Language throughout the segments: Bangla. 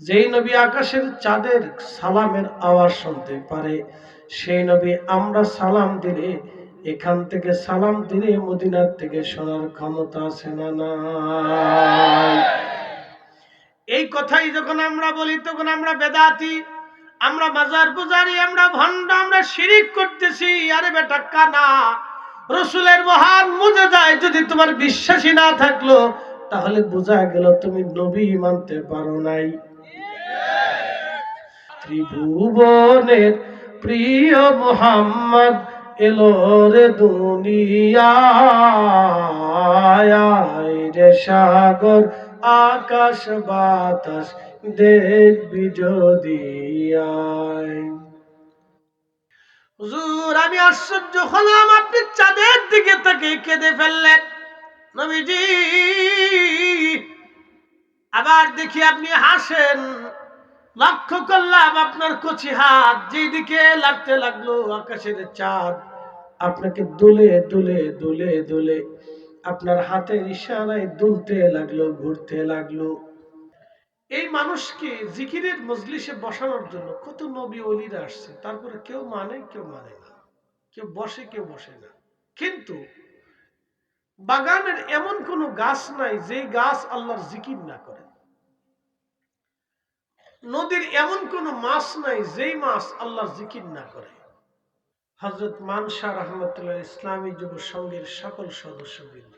যেই নবী আকাশের চাঁদের সালামের আওয়াজ শুনতে পারে, সেই নবী আমরা সালাম দিলে, এখান থেকে সালাম দিলে মদিনার থেকে শোনার ক্ষমতা আছে না এই কথাই যখন আমরা বলি, তখন আমরা বেদাতি, আমরা বাজার পূজারি, আমরা ভণ্ড, আমরা শিরিক করতেছি। আরে বেটা, কানা, রসুলের মহান মুজে যায় যদি তোমার বিশ্বাসী না থাকল, তাহলে বোঝা গেল তুমি নবী মানতে পারো নাই। ত্রিভুবনের প্রিয় মোহাম্মদ এলো রে দুনিয়ায় সাগর, আকাশ, বাতাস, দেখবি যদি। হুজুর, আমি আশ্চর্য হলাম, আপনি চাঁদের দিকে তাকে কেঁদে ফেললেন নবীজি, আবার দেখি আপনি হাসেন লক্ষ্য করলাম আপনার কচি হাত, যেদিকে লাগতে লাগল আকাশের চাঁদ। আপনাকে দুলে দুলে দুলে দুলে আপনার হাতের ইশারায় দুলতে লাগল, ঘুরতে লাগল। এই মানুষকে জিকিরের মজলিসে বসানোর জন্য কত নবী অলিরা আসছে, তারপরে কেউ মানে কেউ মানে না। কেউ বসে কেউ বসে না। কিন্তু বাগানের এমন কোন গাছ নাই যেই গাছ আল্লাহর জিকির না করে। নদীর এমন কোন মাছ নাই যেই মাছ আল্লাহ জিকির না করে। হজরত মানসা রহমতুল্লাহ ইসলামী যুব সংঘের সকল সদস্যবৃন্দ।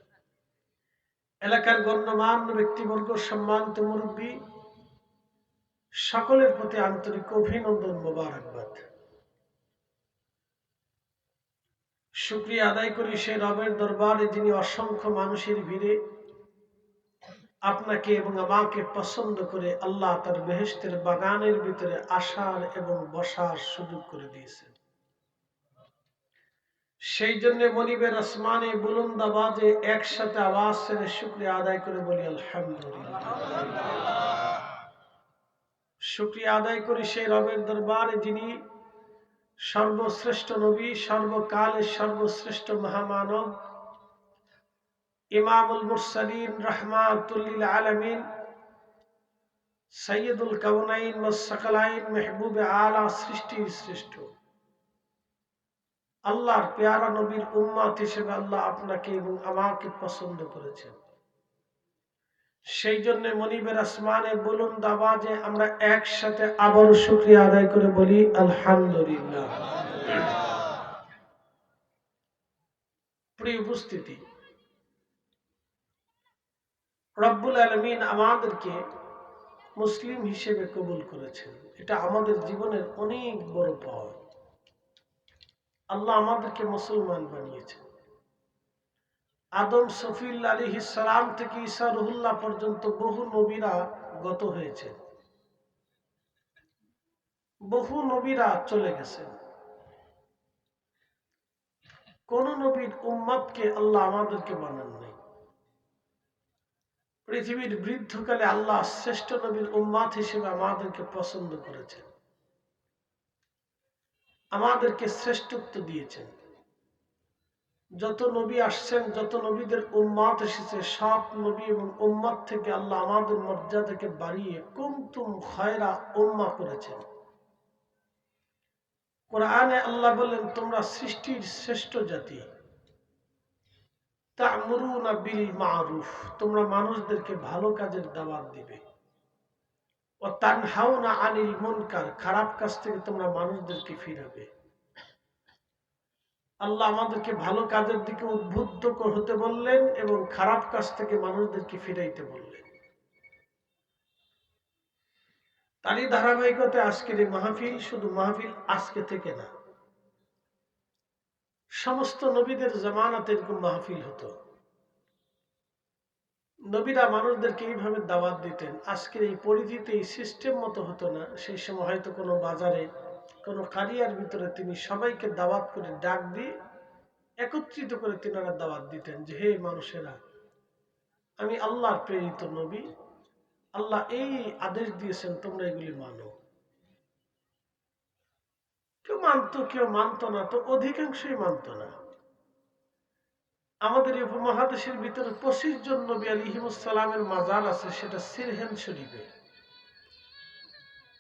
এলাকার গণ্যমান্য ব্যক্তিবর্গ, সম্মানিত মুরব্বী, সকলের প্রতি আন্তরিক অভিনন্দন মোবারকবাদ। শুক্রিয়া আদায় করি সে রবের দরবারে যিনি অসংখ্য মানুষের ভিড়ে আপনাকে এবং আমাকে পছন্দ করে আল্লাহ তার বেহেস্তের বাগানের ভিতরে আসার এবং বসার সুযোগ করে দিয়েছেন। সেই জন্য মনিবের আসমানে বুলন্দ আওয়াজে একসাথে আওয়াজ ছেড়ে শুক্রিয়া আদায় করে বলি, আলহামদুলিল্লাহ। শুক্রিয়া আদায় করি সেই রবের দরবারে যিনি সর্বশ্রেষ্ঠ নবী, সর্বকালের সর্বশ্রেষ্ঠ মহামানব ইমামুল মুরসালিন রহমাতুল্লিল আলমিন সৈয়দুল কাউনাইন সাকালাইন মেহবুব আলা সৃষ্টির শ্রেষ্ঠ। আল্লাহর পেয়ারা নবীর উম্মাত হিসেবে আল্লাহ আপনাকে এবং আমাকে পছন্দ করেছেন। সেই জন্য মনিবের আসমানে বলুন দাবা যে আমরা একসাথে আবারও শুক্রিয়া আদায় করে বলি, আলহামদুলিল্লাহ। প্রিয় উপস্থিতি রব্বুল আলমিন আমাদেরকে মুসলিম হিসেবে কবুল করেছেন। এটা আমাদের জীবনের অনেক বড় পাওয়া আল্লাহ আমাদেরকে মুসলমান বানিয়েছেন। আদম সফিল আলী সালাম থেকে ঈসা রহুল্লাহ পর্যন্ত বহু নবীরা গত হয়েছে বহু নবীরা চলে গেছেন। কোন নবীর উম্মাদকে আল্লাহ আমাদেরকে বানান নাই পৃথিবীর বৃদ্ধকালে আল্লাহ শ্রেষ্ঠ নবীর উম্মাদ হিসেবে আমাদেরকে পছন্দ করেছেন। আমাদেরকে শ্রেষ্ঠত্ব দিয়েছেন। যত নবী আসছেন, যত নবীদের উম্মাত এসেছে, সব নবী এবং উম্মাদ থেকে আল্লাহ আমাদের মর্যাদাকে বাড়িয়ে কুমতুম খয়রা উম্মা করেছেন। কোরআনে আল্লাহ বললেন, তোমরা সৃষ্টির শ্রেষ্ঠ জাতি। বিল মারুফ, তোমরা মানুষদেরকে ভালো কাজের দাওয়াত দিবে। ও আনিল খারাপ কাজ থেকে তোমরা মানুষদেরকে ফিরাবে। আল্লাহ আমাদেরকে ভালো কাজের দিকে উদ্বুদ্ধ হতে বললেন এবং খারাপ কাজ থেকে মানুষদেরকে ফিরাইতে বললেন। তারই ধারাবাহিকতা আজকের এই মাহফিল শুধু মাহফিল আজকে থেকে না সমস্ত নবীদের জামানাতে এরকম মাহফিল হতো। নবীরা মানুষদেরকে এইভাবে দাওয়াত দিতেন। আজকের এই পরিধিতে এই সিস্টেম মতো হতো না। সেই সময় হয়তো কোনো বাজারে, কোনো কারিয়ার ভিতরে তিনি সবাইকে দাওয়াত করে ডাক দিয়ে একত্রিত করে তিনারা দাওয়াত দিতেন যে, হে মানুষেরা, আমি আল্লাহর প্রেরিত নবী। আল্লাহ এই আদেশ দিয়েছেন, তোমরা এগুলি মানো। মানতো কেউ মানতো না, তো অধিকাংশই মানতো না। আমাদের উপমহাদেশের ভিতরে পঁচিশ জন নবী আলিহিমুসালামের মাজার আছে, সেটা সিরহেন শরীফে।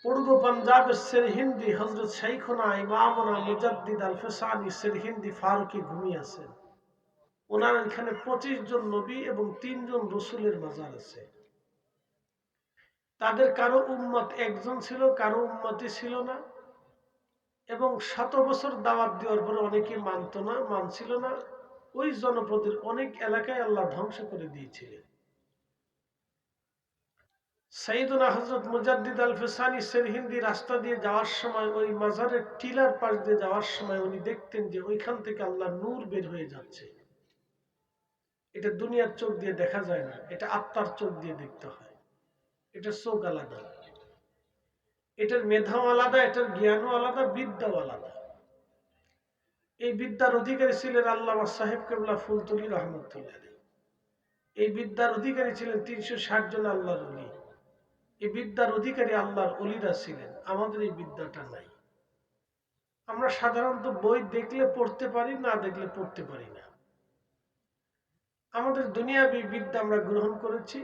পূর্ব পাঞ্জাবের সেরহিন্দি হজরত শাইখনা ইমামনা মুজাদ্দিদ আল ফেসানি সেরহিন্দি ফারুকি ঘুমিয়ে আছেন ওনার এখানে পঁচিশ জন নবী এবং তিনজন রসুলের মাজার আছে। তাদের কারও উম্মত একজন ছিল, কারও উম্মতি ছিল না। এবং শত বছর দাওয়াত দেওয়ার পরে অনেকে মানত না, মানছিল না। ওই জনপদের অনেক এলাকায় আল্লাহ ধ্বংস করে দিয়েছিলেন। সাইদুনা হজরত মুজাদ্দিদ আল ফেসানি সেরহিন্দি রাস্তা দিয়ে যাওয়ার সময়, ওই মাজারের টিলার পাশ দিয়ে যাওয়ার সময় উনি দেখতেন যে ওইখান থেকে আল্লাহ নূর বের হয়ে যাচ্ছে। এটা দুনিয়ার চোখ দিয়ে দেখা যায় না, এটা আত্মার চোখ দিয়ে দেখতে হয়। এটা চোখ আলাদা। এটার মেধাও আলাদা, এটার জ্ঞানও আলাদা, বিদ্যাও আলাদা। এই বিদ্যার অধিকারী ছিলেন আল্লাহ সাহেব কেবলা ফুলতলি রহমতুল্লাহ এই বিদ্যার অধিকারী ছিলেন তিনশো ষাট জন আল্লাহর অলি। এই বিদ্যার অধিকারী আল্লাহর অলিরা ছিলেন, আমাদের এই বিদ্যাটা নাই। আমরা সাধারণত বই দেখলে পড়তে পারি, না দেখলে পড়তে পারি না। আমাদের দুনিয়াবী বিদ্যা আমরা গ্রহণ করেছি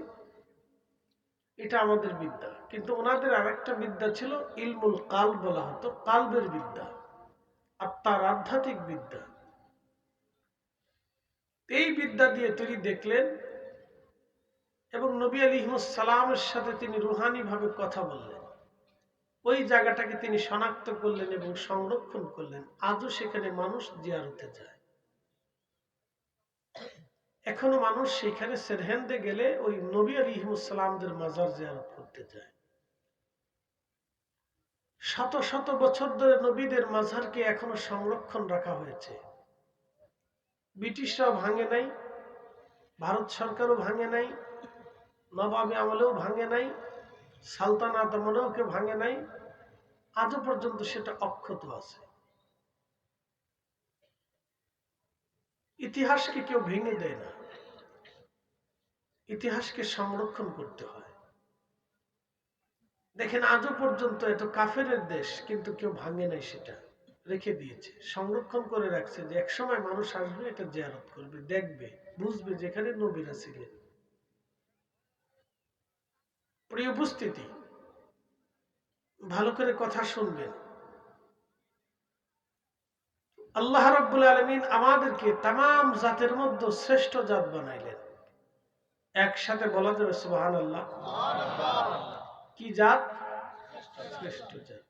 এটা আমাদের বিদ্যা। কিন্তু ওনাদের আরেকটা বিদ্যা ছিল ইলমুল কাল বলা হতো, কালবের বিদ্যা আত্মার আধ্যাত্মিক বিদ্যা। এই বিদ্যা দিয়ে তিনি দেখলেন এবং নবী সালামের সাথে তিনি রুহানি ভাবে কথা বললেন। ওই জায়গাটাকে তিনি শনাক্ত করলেন এবং সংরক্ষণ করলেন। আজও সেখানে মানুষ জিয়ারতে যায়। এখনও মানুষ সেখানে সেরহেন্দে গেলে ওই নবী আলিহিমুসালামদের মাজার জিয়ারত করতে যায় শত শত বছর ধরে নবীদের মাঝারকে এখনও সংরক্ষণ রাখা হয়েছে। ব্রিটিশরাও ভাঙে নাই, ভারত সরকারও ভাঙে নাই, নবাবী আমলেও ভাঙে নাই, সালতানাত আমলেও কেউ ভাঙে নাই, আজও পর্যন্ত সেটা অক্ষত আছে। ইতিহাসকে কেউ ভেঙে দেয় না। ইতিহাসকে সংরক্ষণ করতে হয়। দেখেন, আজও পর্যন্ত এত কাফের দেশ কিন্তু কেউ ভাঙে নাই সেটা, রেখে দিয়েছে। সংরক্ষণ করে রাখছে যে একসময় মানুষ আসবে, এটা জিয়ারত করবে, দেখবে, বুঝবে যেখানে নবীরা ছিলেন। প্রিয় উপস্থিতি, ভালো করে কথা শুনবেন। আল্লাহ রব্বুল আলমিন আমাদেরকে তাম জাতের মধ্যে শ্রেষ্ঠ জাত বানাইলেন। একসাথে বলা যাবে সুবাহান আল্লাহ কি জাত? শ্রেষ্ঠ জাত।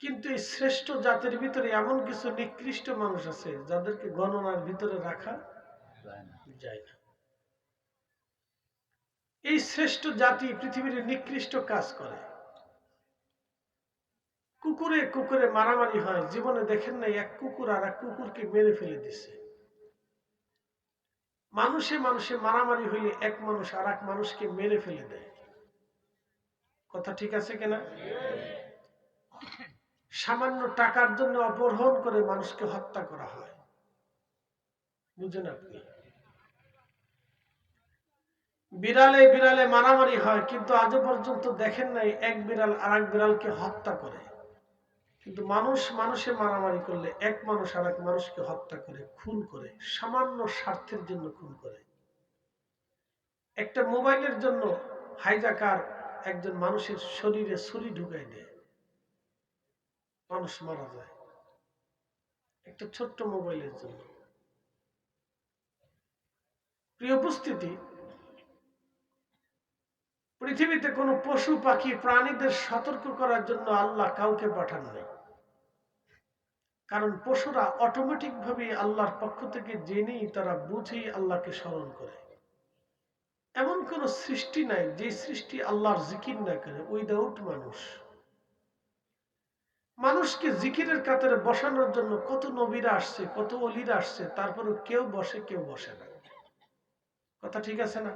কিন্তু এই শ্রেষ্ঠ জাতের ভিতরে এমন কিছু নিকৃষ্ট মানুষ আছে যাদেরকে গণনার ভিতরে রাখা যায় না। এই শ্রেষ্ঠ জাতি পৃথিবীর নিকৃষ্ট কাজ করে। কুকুরে কুকুরে মারামারি হয় জীবনে দেখেন নাই এক কুকুর আর এক কুকুরকে মেরে ফেলে দিছে। মানুষে মানুষে মারামারি হইলে এক মানুষ আর এক মানুষকে মেরে ফেলে দেয়। কথা ঠিক আছে কিনা? সামান্য টাকার জন্য অপহরণ করে মানুষকে হত্যা করা হয়। বুঝেন আপনি? বিড়ালে বিড়ালে মারামারি হয়, কিন্তু আজও পর্যন্ত দেখেন নাই এক বিড়াল আর এক বিড়ালকে হত্যা করে। কিন্তু মানুষ মানুষে মারামারি করলে এক মানুষ আর এক মানুষকে হত্যা করে, খুন করে, সামান্য স্বার্থের জন্য খুন করে। একটা মোবাইলের জন্য হাইজাকার একজন মানুষের শরীরে ছুরি ঢুকাই দেয় মানুষ মারা যায়। একটা ছোট্ট মোবাইলের জন্য। প্রিয় উপস্থিতি, পৃথিবীতে কোনো পশু পাখি প্রাণীদের সতর্ক করার জন্য আল্লাহ কাউকে পাঠান নাই। কারণ পশুরা অটোমেটিক ভাবে আল্লাহর পক্ষ থেকে জেনেই তারা বুঝেই আল্লাহকে স্মরণ করে। এমন কোন সৃষ্টি নাই, যে সৃষ্টি আল্লাহর জিকির না করে উইদাউট মানুষ। মানুষকে জিকিরের কাতারে বসানোর জন্য কত নবীরা আসছে, কত অলিরা আসছে তারপরে কেউ বসে কেউ বসে না। কথা ঠিক আছে না?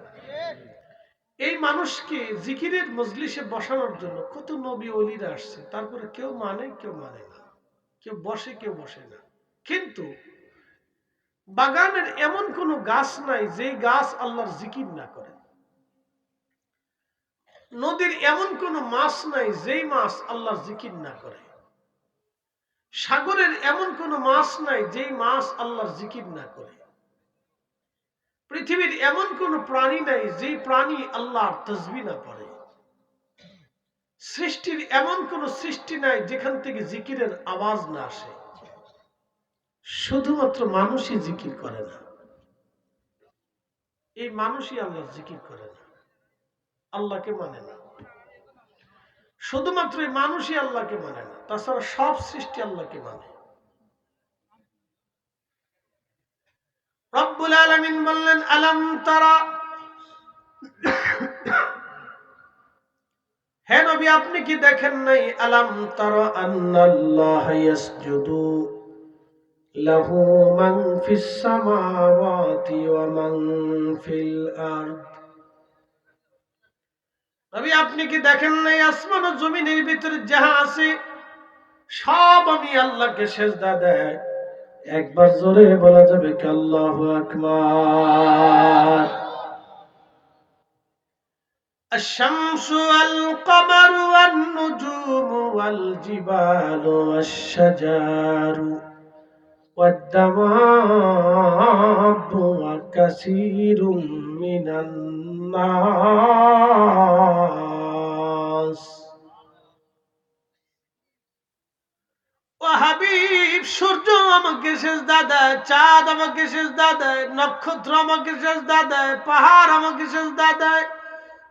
এই মানুষকে জিকিরের মজলিসে বসানোর জন্য কত নবী অলিরা আসছে তারপরে কেউ মানে কেউ মানে না। কেউ বসে কেউ বসে না। কিন্তু বাগানের এমন কোন গাছ নাই যে গাছ আল্লাহর জিকির না করে। নদীর এমন কোন মাছ নাই যেই মাছ আল্লাহর জিকির না করে। সাগরের এমন কোন মাছ নাই যেই মাছ আল্লাহর জিকির না করে। পৃথিবীর এমন কোন প্রাণী নাই যেই প্রাণী আল্লাহর তসবি না পড়ে। সৃষ্টির এমন কোন সৃষ্টি নাই যেখান থেকে জিকিরের আওয়াজ না আসে। শুধুমাত্র মানুষই জিকির করে না। এই মানুষই আল্লাহ জিকির করে না। আল্লাহকে মানে না। শুধুমাত্র এই মানুষই আল্লাহকে মানে না। তাছাড়া সব সৃষ্টি আল্লাহকে মানে। রব্বুল আলামিন বললেন, আলম তারা আপনি কি দেখেন নাই? আলম তারা ফিল নবী, আপনি কি দেখেন নাই? আসমান ও জমিনের ভিতরে যাহা আছে, সব আমি আল্লাহকে সেজদা দেয়। একবার জোরে বলা যাবে কি আল্লাহ আকবার? الشمس والقمر والنجوم والجبال والشجر والدواب وكثير من الناس ও হাবিব সূর্য আমাকে সেজদা দেয় চাঁদ আমাকে সেজদা দেয় নক্ষত্র আমাকে সেজদা দেয় পাহাড় আমাকে সেজদা দেয়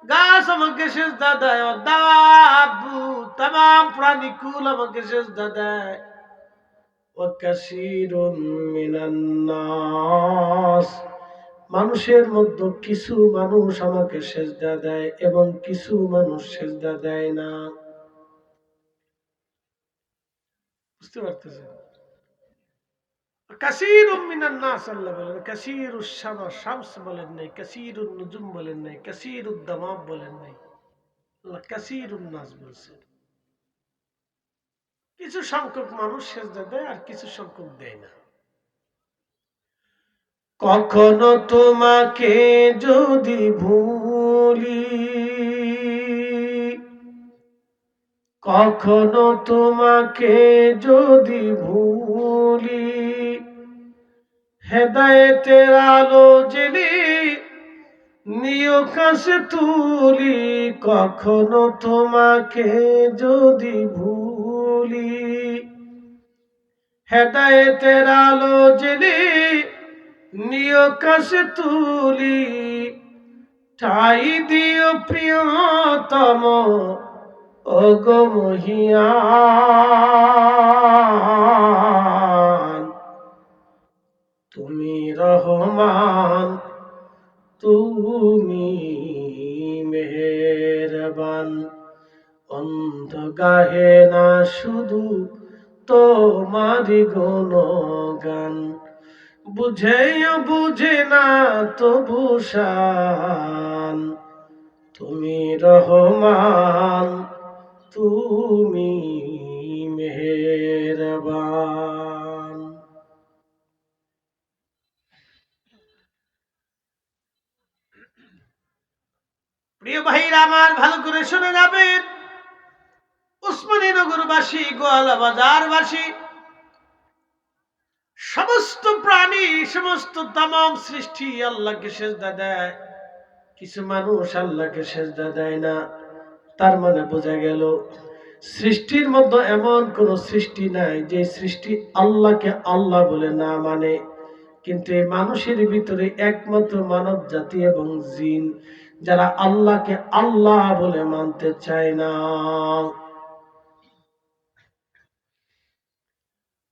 গাছ আমাকে দাবু তাম আমাকে মানুষের মধ্যে কিছু মানুষ আমাকে সেজদা দেয় এবং কিছু মানুষ সেজদা দেয় না। বুঝতে পারতেছেন? মিনান নাস, আল্লাহ বলেন শামস বলেন নাই নুজুম বলেন নাই বলেন নাই। আল্লাহ নাস বলছেন কিছু সংখ্যক মানুষ সেজদা দেয় আর কিছু সংখ্যক দেয় না। কখনো তোমাকে যদি ভুলি, কখনো তোমাকে যদি ভুলি হেদায়েতের আলো জেনে নিয় কাছে তুলি, কখনো তোমাকে যদি ভুলি। হেদায়েতের আলো জেনে নিয় কাছে তুলি, ঠাই দিও প্রিয়তম, ওগো মহিয়ান রহমান তুমি মেহেরবান। অন্ধ গাহে না শুধু তোমারি গান বুঝেও বুঝে না তবু শান। তুমি রহমান, তুমি মেহেরবান। প্রিয় ভাইরা আমার, ভালো করে শুনে যাবেন উসমানী নগরবাসী, গোয়ালা বাজারবাসী, সমস্ত প্রাণী, সমস্ত তাম সৃষ্টি আল্লাহকে সেজদা দেয়। কিছু মানুষ আল্লাহকে সেজদা দেয় না। তার মানে বোঝা গেল, সৃষ্টির মধ্যে এমন কোন সৃষ্টি নাই যে সৃষ্টি আল্লাহকে আল্লাহ বলে না মানে। কিন্তু এই মানুষের ভিতরে একমাত্র মানব জাতি এবং জিন। যারা আল্লাহকে আল্লাহ বলে মানতে চায় না।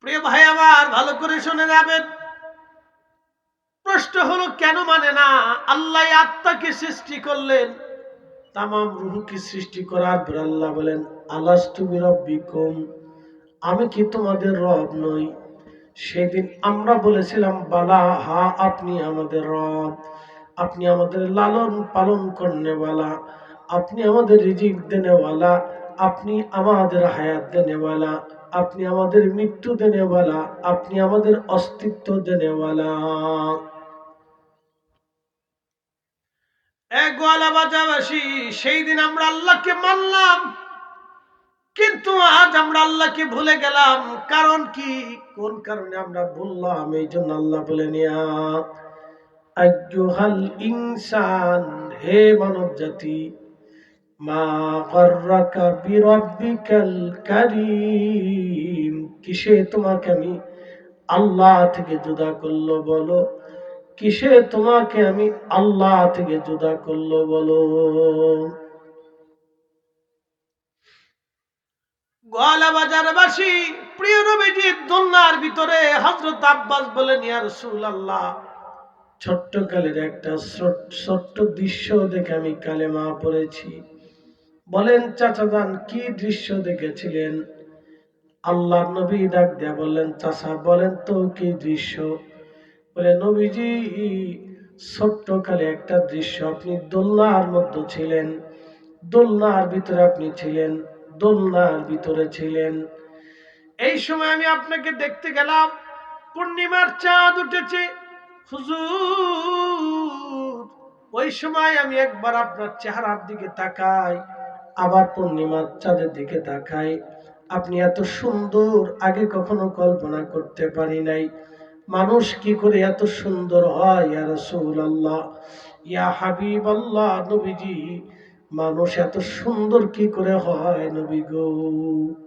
প্রিয় ভাই আমার, ভালো করে শুনে যাবেন। প্রশ্ন হলো, কেন মানে না? আল্লাহ আত্মাকে সৃষ্টি করলেন। তাম রুহুকে সৃষ্টি করার পর আল্লাহ বলেন আল্লাহ তুমি রব্বিকুম আমি কি তোমাদের রব নই? সেদিন আমরা বলেছিলাম, বালা, হা, আপনি আমাদের রব। আপনি আমাদের লালন পালন করনেওয়ালা, আপনি আমাদের রিজিক দেনেওয়ালা, আপনি আমাদের হায়াত দেনেওয়ালা, আপনি আমাদের মৃত্যু দেনেওয়ালা, আপনি আমাদের অস্তিত্ব দেনেওয়ালা। এক গোয়ালা বাজাবাসী, সেই দিন আমরা আল্লাহকে মানলাম, কিন্তু আজ আমরা আল্লাহকে ভুলে গেলাম। কারণ কি? কোন কারণে আমরা বললাম এই জন্য আল্লাহ বলে নিয়া ইনসান, হে মানব জাতি মা বিরব্বিকাল কারীম। কিসে তোমাকে আমি আল্লাহ থেকে জুদা করল বলো? কিসে তোমাকে আমি আল্লাহ থেকে জুদা করল বলো? গোয়ালা বাজারবাসী প্রিয় নবীজির দোলনার ভিতরে হযরত আব্বাস বলেন, ইয়া রাসূলুল্লাহ ছোট্ট কালের একটা ছোট- ছোট্ট দৃশ্য দেখে আমি কালেমা পড়েছি। বলেন চাচা যান কি দৃশ্য দেখেছিলেন? আল্লাহ নবী ডাক দিয়া বললেন, চাচা, বলেন তো কি দৃশ্য? বলে, নবীজি ছোট্ট কালে একটা দৃশ্য। আপনি দোলনার মধ্যে ছিলেন। দোলনার ভিতরে আপনি ছিলেন। দোলনার ভিতরে ছিলেন। এই সময় আমি আপনাকে দেখতে গেলাম। পূর্ণিমার চাঁদ উঠেছে। হুজুর, ওই সময় আমি একবার আপনার চেহারার দিকে তাকাই, আবার পূর্ণিমার চাঁদের দিকে তাকাই। আপনি এত সুন্দর, আগে কখনো কল্পনা করতে পারি নাই। মানুষ কি করে এত সুন্দর হয়, ইয়া রাসূলুল্লাহ, ইয়া হাবিবাল্লাহ, নবীজি। মানুষ এত সুন্দর কি করে হয়, নবী গো।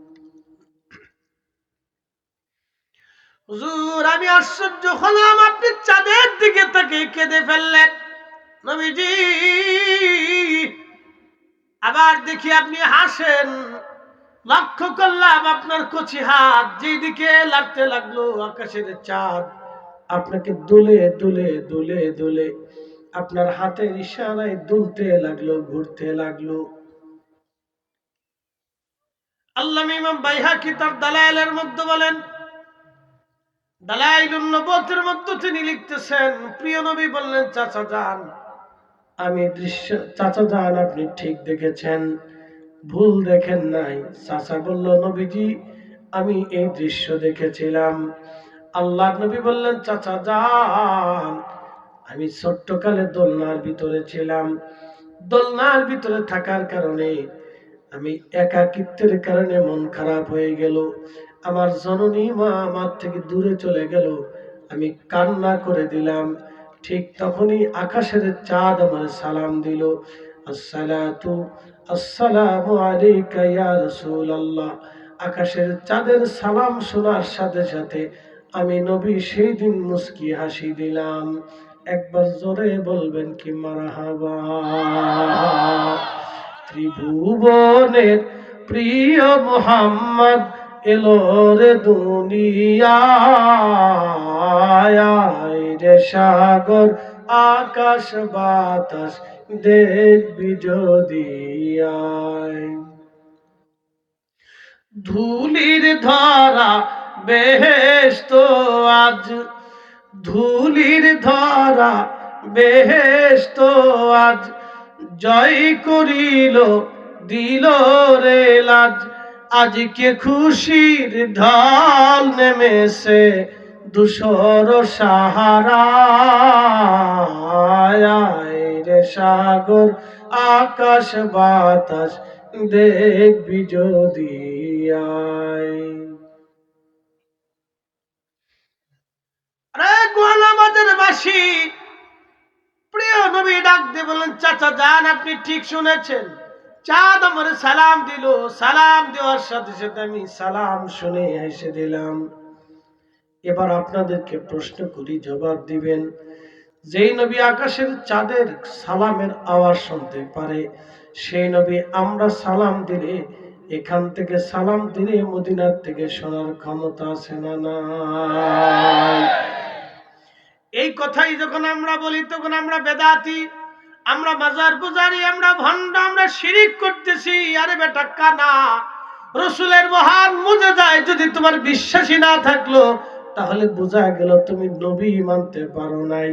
হুজুর, আমি আশ্চর্য হলাম, আপনি চাঁদের দিকে তাকে কেঁদে ফেললেন। নবীজি, আবার দেখি আপনি হাসেন। লক্ষ্য করলাম আপনার কচি হাত যেদিকে লাগতে লাগল আকাশের চাঁদ। আপনাকে দুলে দুলে দুলে দুলে আপনার হাতের ইশারায় দুলতে লাগল, ঘুরতে লাগল। আল্লাহ ইমাম বাইহাকি তার দালাইলের মধ্যে বলেন দালাইলুন নবুয়তের মধ্যে তিনি লিখতেছেন, প্রিয় নবী বললেন, চাচা যান, আমি দৃশ্য, চাচা যান, আপনি ঠিক দেখেছেন, ভুল দেখেন নাই। চাচা বলল, নবীজি, আমি এই দৃশ্য দেখেছিলাম। আল্লাহ নবী বললেন, চাচা যান, আমি ছোট্টকালে দোলনার ভিতরে ছিলাম। দোলনার ভিতরে থাকার কারণে আমি একাকিত্বের কারণে মন খারাপ হয়ে গেল। আমার জননী মা আমার থেকে দূরে চলে গেল। আমি কান্না করে দিলাম। ঠিক তখনই আকাশের চাঁদ আমার সালাম দিল। আসসালাতু, আসসালামু আলাইকা ইয়া রাসূলুল্লাহ। আকাশের চাঁদের সালাম শোনার সাথে সাথে আমি নবী সেই দিন মুস্কি হাসি দিলাম। একবার জোরে বলবেন কি মারহাবা। ত্রিভুবনের প্রিয় মোহাম্মদ এলো রে দুনিয়ায় রে সাগর, আকাশ বাতাস দেখবি যদি ধুলির ধরা বেহেস্ত আজ, ধুলির ধরা বেহেস্ত আজ, জয় করিল, দিল রে লাজ। আজকে খুশির ঢল নেমেছে দুশোর সাহারা। রে সাগর, আকাশ বাতাস দেখবি যদি বাসী, প্রিয় নবী ডাক দিয়ে বললেন, চাচা, যান, আপনি ঠিক শুনেছেন। চাঁদ আমার সালাম দিল, সালাম দেওয়ার সাথে সাথে আমি সালাম শুনে হেসে দিলাম। এবার আপনাদেরকে প্রশ্ন করি, জবাব দিবেন, যেই নবী আকাশের চাঁদের সালামের আওয়াজ শুনতে পারে, সেই নবী আমরা সালাম দিলে, এখান থেকে সালাম দিলে মদিনার থেকে শোনার ক্ষমতা আছে না এই কথাই যখন আমরা বলি, তখন আমরা বেদাতি আমরা বাজার বুজারি আমরা ভণ্ড, আমরা শিরিক করতেছি। আরে বেটা কানা, রসুলের মহান মুজে যায় যদি তোমার বিশ্বাসী না থাকল, তাহলে বোঝা গেল তুমি নবী মানতে পারো নাই।